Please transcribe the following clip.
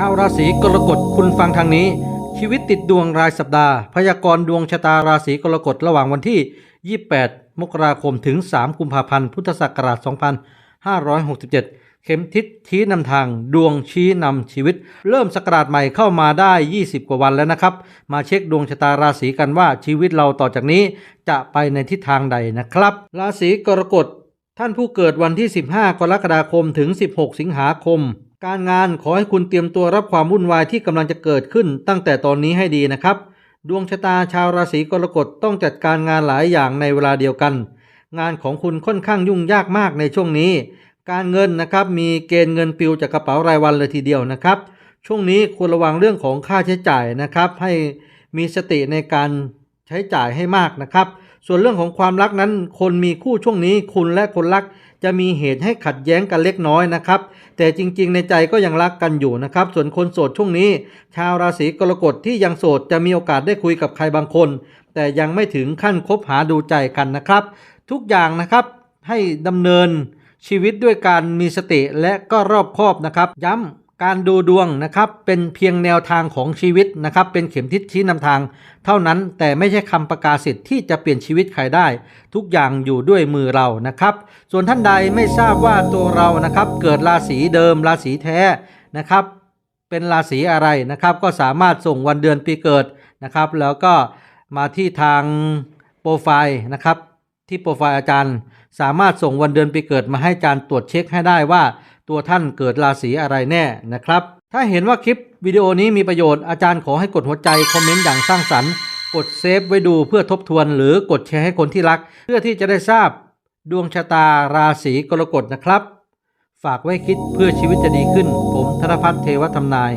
ชาวราศีกรกฎคุณฟังทางนี้ ชีวิตติดดวงรายสัปดาห์ พยากรณ์ดวงชะตาราศีกรกฎระหว่างวันที่ 28 มกราคมถึง 3 กุมภาพันธ์ พุทธศักราช 2567 เข็มทิศชี้นำทาง ดวงชี้นำชีวิต เริ่มสกราชใหม่เข้ามาได้ 20 กว่าวันแล้วนะครับ มาเช็คดวงชะตาราศีกันว่าชีวิตเราต่อจากนี้จะไปในทิศทางใดนะครับ ราศีกรกฎท่านผู้เกิดวันที่ 15 กรกฎาคมถึง 16 สิงหาคม การงานขอให้คุณเตรียมตัวรับความวุ่นวายที่กำลังจะเกิดขึ้นตั้งแต่ตอนนี้ให้ดีนะครับ ดวงชะตาชาวราศีกรกฎต้องจัดการงานหลายอย่างในเวลาเดียวกัน งานของคุณค่อนข้างยุ่งยากมากในช่วงนี้ การเงินนะครับมีเกณฑ์เงินปิวจากกระเป๋ารายวันเลยทีเดียวนะครับ ช่วงนี้ควรระวังเรื่องของค่าใช้จ่ายนะครับ ให้มีสติในการใช้จ่ายให้มากนะครับ ส่วนเรื่องของความรักนั้น คนมีคู่ช่วงนี้คุณและคนรักจะมีเหตุให้ขัดแย้งกันเล็กน้อยนะครับ แต่จริงๆ ในใจก็ยังรักกันอยู่นะครับ ส่วนคนโสดช่วงนี้ ชาวราศีกรกฎที่ยังโสดจะมีโอกาสได้คุยกับใครบางคน แต่ยังไม่ถึงขั้นคบหาดูใจกันนะครับ ทุกอย่างนะครับให้ดำเนินชีวิตด้วยการมีสติและก็รอบคอบนะครับ ย้ำ การดูดวงนะครับเป็นเพียงแนวทางของชีวิตนะครับ เป็นเข็มทิศชี้นำทาง เท่านั้นแต่ไม่ใช่คำประกาศสิทธิ์ที่จะเปลี่ยนชีวิตใครได้ ทุกอย่างอยู่ด้วยมือเรานะครับ ส่วนท่านใดไม่ทราบว่าตัวเรานะครับ เกิดราศีเดิมราศีแท้นะครับ เป็นราศีอะไรนะครับ ก็สามารถส่งวันเดือนปีเกิดนะครับ แล้วก็มาที่ทางโปรไฟล์นะครับ ที่โปรไฟล์อาจารย์ สามารถส่งวันเดือนปีเกิดมาให้อาจารย์ตรวจเช็คให้ได้ว่า ตัวท่านเกิดราศีอะไรแน่นะครับ ถ้าเห็นว่าคลิปวิดีโอนี้มีประโยชน์อาจารย์ขอให้กดหัวใจคอมเมนต์อย่างสร้างสรรค์ กดเซฟไว้ดูเพื่อทบทวนหรือกดแชร์ให้คนที่รัก เพื่อที่จะได้ทราบดวงชะตาราศีกรกฎนะครับ ฝากไว้คิดเพื่อชีวิตจะดีขึ้น ผมธนพัฒน์เทวธรรมนาย